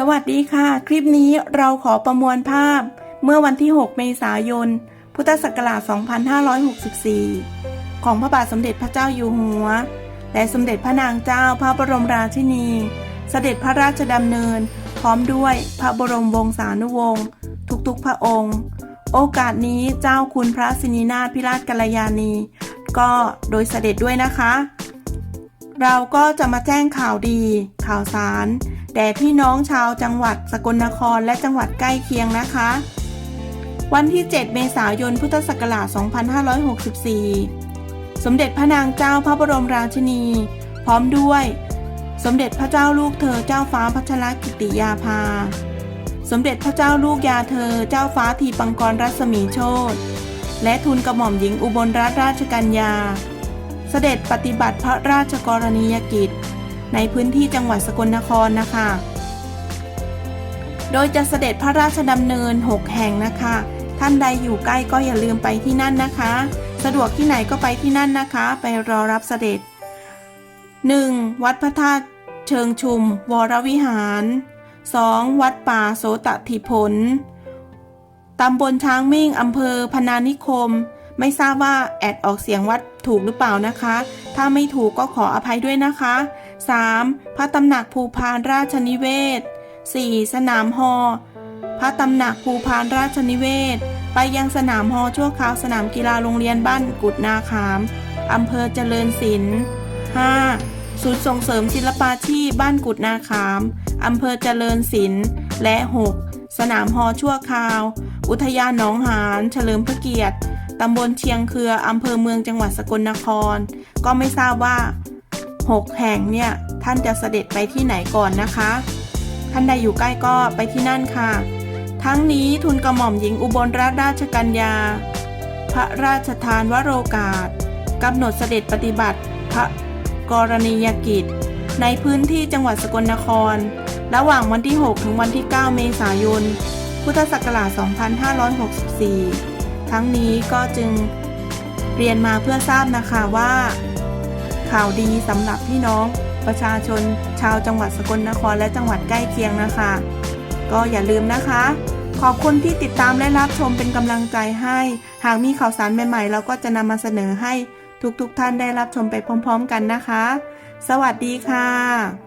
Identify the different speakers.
Speaker 1: สวัสดีค่ะ คลิปนี้เราขอประมวลภาพ เมื่อวันที่ 6 เมษายน พุทธศักราช 2564 ของพระบาทสมเด็จพระเจ้าอยู่หัว และสมเด็จพระนางเจ้าพระบรมราชินี เสด็จพระราชดำเนิน พร้อมด้วยพระบรมวงศานุวงศ์ทุกๆพระองค์ โอกาสนี้เจ้าคุณพระสินีนาถพิราชกัลยาณี ก็โดยเสด็จด้วยนะคะ เราก็จะมาแจ้งข่าวดี ข่าวสาร แด่พี่น้องชาวจังหวัดสกลนครและจังหวัดใกล้เคียงนะคะ วันที่ 7 เมษายน พุทธศักราช 2564 สมเด็จพระนางเจ้าพระบรมราชินี พร้อมด้วย สมเด็จพระเจ้าลูกเธอเจ้าฟ้าพัชรกิติยาภา สมเด็จพระเจ้าลูกยาเธอเจ้าฟ้าทีปังกรรัศมีโชตและทุนกระหม่อมหญิงอุบลรัตนราชกัญญา สด็จปฏิบัติพระราชกรณียกิจ ในพื้นที่จังหวัดสกลนครนะคะ โดยจะเสด็จพระราชดำเนิน 6 แห่งนะคะ ท่านใดอยู่ใกล้ก็อย่าลืมไปที่นั่นนะคะ สะดวกที่ไหนก็ไปที่นั่นนะคะ ไปรอรับเสด็จ 1. วัดพระธาตุเชิงชุม วรวิหาร 2. วัดป่าโสตถิผล ตำบลช้างมิ่ง อำเภอพนานิคม ไม่ทราบว่าแอดออกเสียงวัดถูกหรือเปล่านะคะ ถ้าไม่ถูกก็ขออภัยด้วยนะคะ 3. พระตำหนักภูพานราชนิเวศ 4. สนามฮอพระตำหนักภูพานราชนิเวศ ไปยังสนามฮอชั่วคราวสนามกีฬาโรงเรียนบ้านกุดนาขามอำเภอเจริญศิลป์ 5. ศูนย์ส่งเสริมศิลปาชีพบ้านกุดนาขามอำเภอเจริญศิลป์ และ 6. สนามฮอชั่วคราว อุทยานหนองหาน เฉลิมพระเกียรติ ตำบลเชียงเครืออำเภอเมืองจังหวัดสกลนคร ก็ไม่ทราบว่า 6 แห่งเนี่ยท่านจะเสด็จไปที่ไหนก่อนนะคะ ท่านใดอยู่ใกล้ก็ไปที่นั่นค่ะ ทั้งนี้ทุนกระหม่อมหญิงอุบลรัตนราชกัญญา พระราชทานวโรกาสกำหนดเสด็จปฏิบัติพระกรณียกิจ ในพื้นที่จังหวัดสกลนคร ระหว่างวันที่ 6 ถึงวันที่ 9 เมษายน พุทธศักราช 2564 ทั้งนี้ก็จึงเรียนมาเพื่อทราบนะคะว่า ข่าวดีสำหรับพี่น้องประชาชนชาวจังหวัดสกลนครและจังหวัดใกล้เคียงนะคะ ก็อย่าลืมนะคะ ขอบคุณที่ติดตามและรับชมเป็นกำลังใจให้ หากมีข่าวสารใหม่ๆ เราก็จะนำมาเสนอให้ทุกๆทท่านได้รับชมไปพร้อม ๆ กันนะคะ สวัสดีค่ะ